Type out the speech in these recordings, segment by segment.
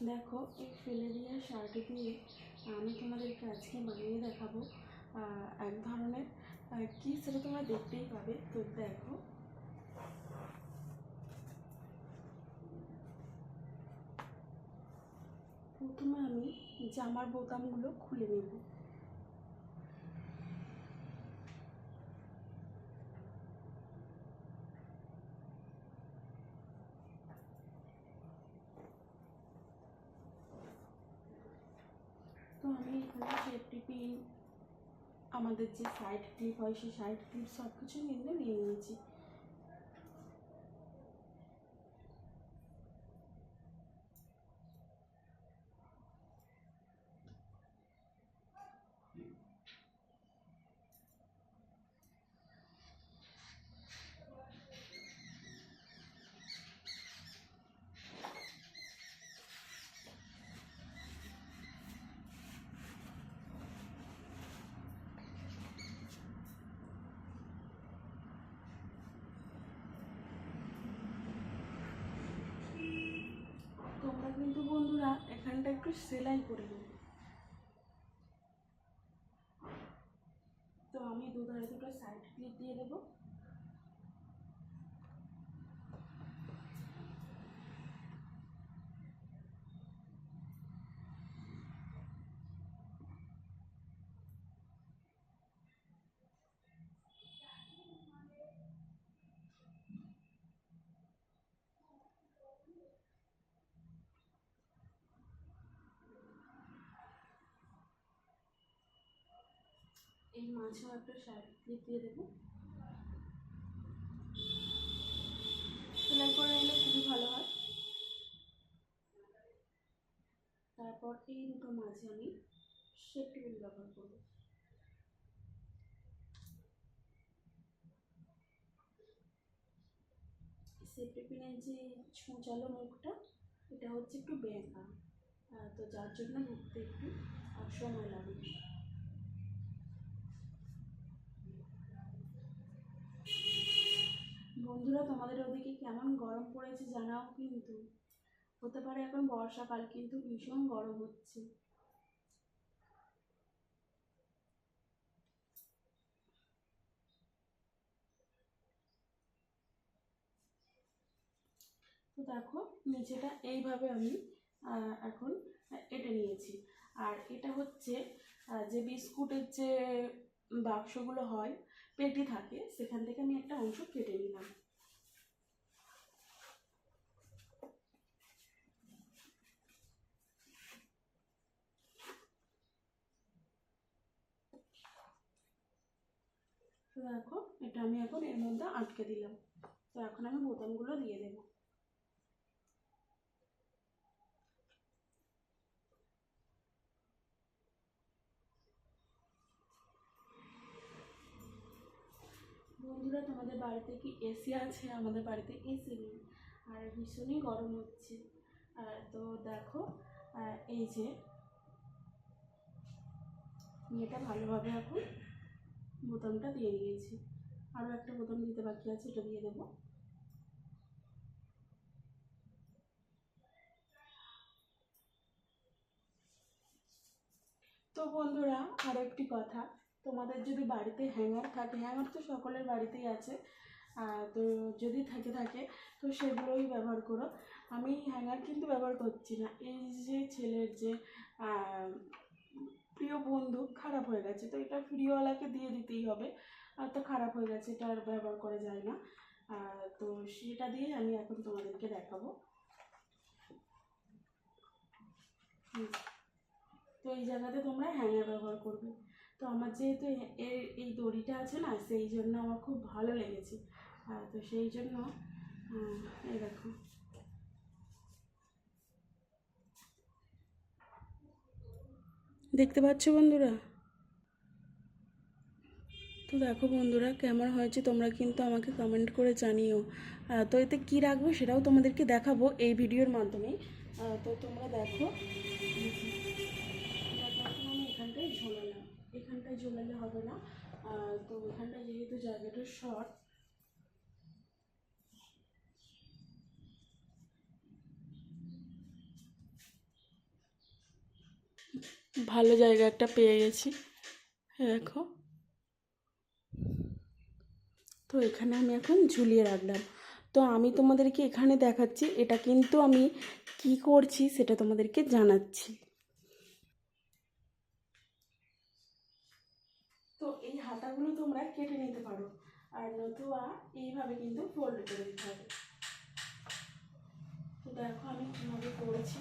দেখো, এই ফেলে দেওয়া শাড়ি দিয়ে আমি তোমাদেরকে আজকে বানিয়ে দেখাবো। এক ধরনের কি সেটা তোমরা দেখতেই পাবে। তো দেখো। প্রথমে আমি জামার বোতামগুলো খুলে নেব তো আমি এখানে সেফটি পিন আমাদের যে সাইড ক্লিপ হয় সেই সাইড ক্লিপ সব কিছু কিন্তু নিয়ে নিয়েছি তোমরা কিন্তু বন্ধুরা, এখানটা একটু সেলাই করে নেব। তো আমি দুধারে দুটো সাইড ক্লিপ দিয়ে দেবো। এই মাঝেও একটা সাইড ক্লিপ দিয়ে দেবো। সেলাই করে নিলে খুবই ভালো হয়। তারপর এই দুটো মাঝে আমি পিন ব্যবহার করব। পিনের যে ছুঁচালো মুখটা এটা হচ্ছে একটু আহ, তো যার জন্য মুখতে একটু সময় লাগে। বন্ধুরা, তোমাদের ওদিকে কেমন গরম পড়েছে জানাও কিন্তু। হতে পারে এখন বর্ষাকাল, কিন্তু ভীষণ গরম হচ্ছে। তো দেখো, নিচেটা এইভাবে আমি এখন এটা নিয়েছি। আর এটা হচ্ছে যে বিস্কুটের যে বাক্সগুলো হয় পেটি থাকে, সেখান থেকে আমি একটা অংশ কেটে নিলাম। দেখো, এটা আমি এখন এর মধ্যে আটকে দিলাম। তো এখন আমি বোতামগুলো দিয়ে দেবো। বন্ধুরা, তোমাদের বাড়িতে কি এসি আছে? আমাদের বাড়িতে এসি নেই। আর ভীষণই গরম হচ্ছে। আর তো দেখো এই যে আমি এটা ভালোভাবে এখন বোতামটা দিয়ে নিয়েছি আরও একটা বোতাম দিতে বাকি আছে এটা দিয়ে দেবো। তো বন্ধুরা আরও একটি কথা। তোমাদের যদি বাড়িতে হ্যাঙ্গার থাকে হ্যাঙ্গার তো সকলের বাড়িতেই আছে তো যদি থাকে থাকে, তো সেগুলোই ব্যবহার করো। আমি হ্যাঙ্গার কিন্তু ব্যবহার করছি না। এই যে ছেলের যে প্রিয় বন্ধু, খারাপ হয়ে গেছে, তো এটা ফ্রিওয়ালাকে দিয়ে দিতেই হবে। আর তো খারাপ হয়ে গেছে, এটা আর ব্যবহার করা যায় না। তো সেটা দিয়ে আমি এখন তোমাদেরকে দেখাবো। তো এই জায়গাতে তোমরা হ্যাঙ্গার ব্যবহার করবে। তো আমার যেহেতু এর এই দড়িটা আছে না সেই জন্য আমার খুব ভালো লেগেছে। আহ, তো সেই জন্য এই দেখো। দেখতে পাচ্ছ বন্ধুরা? তো দেখো বন্ধুরা কেমন হয়েছে তোমরা কিন্তু আমাকে কমেন্ট করে জানিও। তো এতে কী রাখব সেটাও তোমাদেরকে দেখাবো এই ভিডিওর মাধ্যমে। তো তোমরা দেখো আমি এখানটায় ঝোলালাম। এখানটায় ঝোলালে হবে না। তো এখানটায় যেহেতু জায়গাটা শর্ট ভালো জায়গা একটা পেয়ে গেছি। দেখো। তো এখানে আমি এখন ঝুলিয়ে রাখলাম। তো আমি তোমাদেরকে এখানে দেখাচ্ছি, এটা কিন্তু আমি কি করছি সেটা তোমাদেরকে জানাচ্ছি তো এই হাতাগুলো তোমরা কেটে নিতে পারো। আর নতুবা এইভাবে কিন্তু ফোল্ড করে দিতে হবে। তো দেখো আমি কীভাবে করেছি।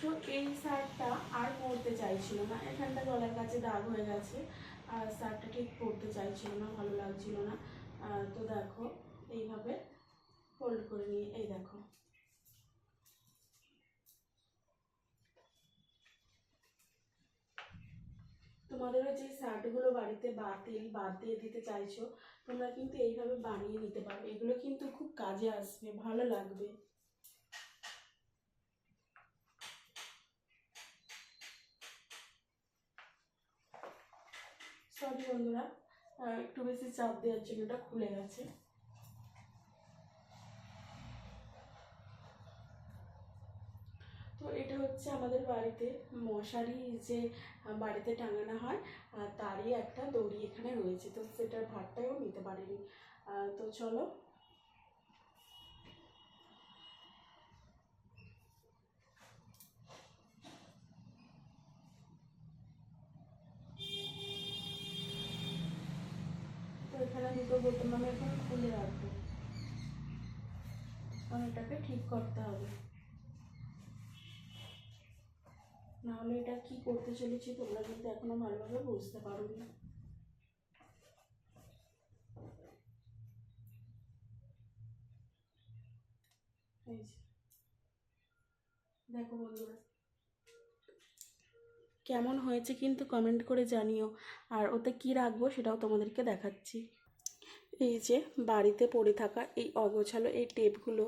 তো এই শার্টটা আর পরতে চাইছিল না। এখানটা গলার কাছে দাগ হয়ে গেছে। আর শার্টটা ঠিক পরতে চাইছিল না, ভালো লাগছিল না। তো দেখো, এইভাবে ফোল্ড করে নিয়ে, এই দেখো। তোমাদেরও যে শার্টগুলো বাড়িতে বাতিল বাদ দিয়ে দিতে চাইছো, তোমরা কিন্তু এইভাবে বানিয়ে নিতে পারো। এগুলো কিন্তু খুব কাজে আসবে, ভালো লাগবে। সরি বন্ধুরা একটু বেশি চাপ দেওয়ার জন্য এটা খুলে গেছে। তো এটা হচ্ছে আমাদের বাড়িতে মশারি যে বাড়িতে টাঙানো হয় তারই একটা দড়ি এখানে রয়েছে। তো সেটার ভারটাও নিতে পারিনি। তো চলো। এখানে আমি এখন খুলে রাখব। কারণ এটাকে ঠিক করতে হবে। নাহলে এটা কি করতে চলেছি তোমরা কিন্তু এখনও ভালোভাবে বুঝতে পারো না দেখো বন্ধুরা। কেমন হয়েছে কিন্তু কমেন্ট করে জানিও। আর ওতে কি রাখব সেটাও তোমাদেরকে দেখাচ্ছি। এই যে বাড়িতে পড়ে থাকা এই অগোছালো এই টেপগুলো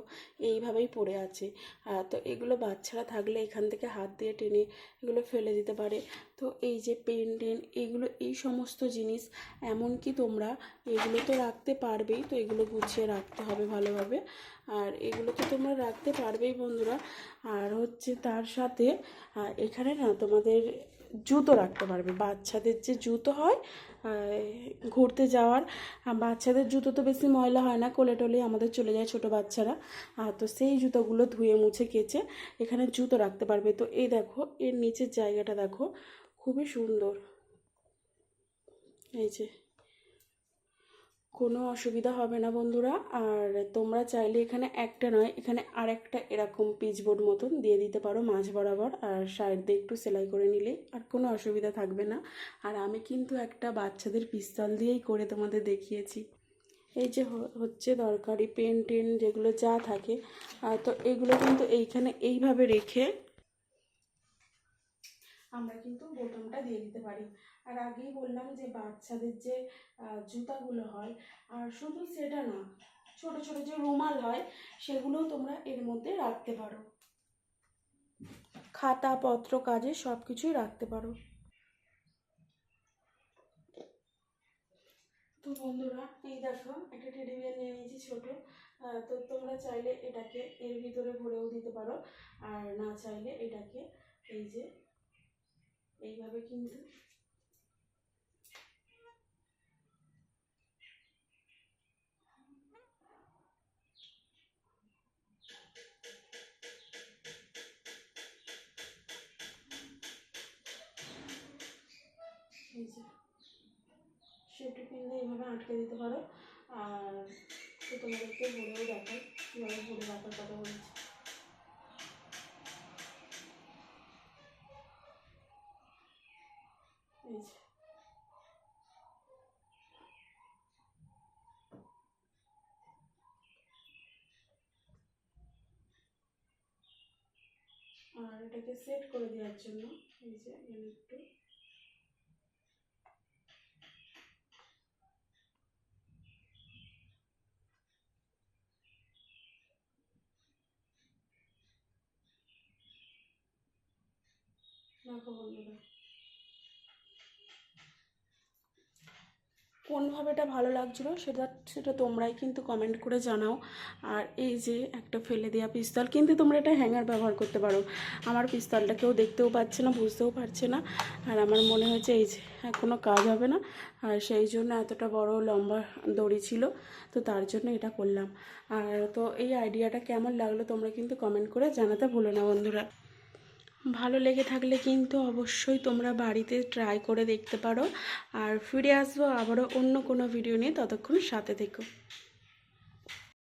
এইভাবেই পড়ে আছে। তো এগুলো বাচ্চারা থাকলে এখান থেকে হাত দিয়ে টেনে এগুলো ফেলে দিতে পারে। তো এই যে পেন, টেন এগুলো এই সমস্ত জিনিস, এমনকি তোমরা এগুলো তো রাখতে পারবেই, তো এগুলো গুছিয়ে রাখতে হবে ভালোভাবে। আর এগুলো তো তোমরা রাখতে পারবেই বন্ধুরা। আর হচ্ছে তার সাথে এখানে না তোমাদের জুতো রাখতে পারবে। বাচ্চাদের যে জুতো হয় ঘুরতে যাওয়ার। বাচ্চাদের জুতো তো বেশি ময়লা হয় না, কোলে টোলে আমাদের চলে যায় ছোট বাচ্চারা। তো সেই জুতোগুলো ধুয়ে মুছে কেচে এখানে জুতো রাখতে পারবে। তো এই দেখো, এর নিচের জায়গাটা দেখো, খুবই সুন্দর। এই যে কোনো অসুবিধা হবে না বন্ধুরা। আর তোমরা চাইলে এখানে একটা নয়, এখানে আর একটা এরকম পিচবোর্ড মতন দিয়ে দিতে পারো মাঝ বরাবর। আর সাইড দিয়ে একটু সেলাই করে নিলে আর কোনো অসুবিধা থাকবে না। আর আমি কিন্তু একটা বাচ্চাদের পিস্তল দিয়েই করে তোমাদের দেখিয়েছি। এই যে হচ্ছে দরকারি পেন টেন যেগুলো যা থাকে। তো এগুলো কিন্তু এইখানে এইভাবে রেখে আমরা কিন্তু বোতামটা দিয়ে দিতে পারি। আর আগেই বললাম যে বাচ্চাদের যে জুতাগুলো হয়, আর শুধু সেটা না, ছোট ছোট যে রুমাল হয়, সেগুলোও তোমরা এর মধ্যে রাখতে পারো। খাতা, পত্র, কাজে সব কিছুই রাখতে পারো। তো বন্ধুরা, এই দেখো, একটা টেডি বিয়ার নিয়ে নিয়েছি ছোট। তো তোমরা চাইলে এটাকে এর ভিতরে ভরেও দিতে পারো, আর না চাইলে এটাকে এই যে, এইভাবে কিন্তু সেফটি পিন দিয়ে এইভাবে আটকে দিতে পারো। আর তো তোমাদেরকে বলেও দেখাই কীভাবে ভরে রাখার কথা বলছি। আর এটাকে সেট করে দেওয়ার জন্য, এই যে একটু দেখো বন্ধুরা। ভালো লাগছিল সেটা সেটা তোমরাই কিন্তু কমেন্ট করে জানাও। আর এই যে একটা ফেলে দেওয়া পিস্তল, কিন্তু তোমরা এটা হ্যাঙ্গার ব্যবহার করতে পারো। আমার পিস্তলটা কেউ দেখতেও পাচ্ছে না, বুঝতেও পারছে না। আর আমার মনে হয়েছে এই যে কোনো কাজ হবে না। আর সেই জন্য এতটা বড় লম্বা দড়ি ছিল, তো তার জন্য এটা করলাম। আর তো এই আইডিয়াটা কেমন লাগল তোমরা কিন্তু কমেন্ট করে জানাতে ভুলো না বন্ধুরা। ভালো লেগে থাকলে কিন্তু অবশ্যই তোমরা বাড়িতে ট্রাই করে দেখতে পারো। আর ফিরে আসব আবারও অন্য কোনো ভিডিও নিয়ে। ততক্ষণ সাথে থেকো।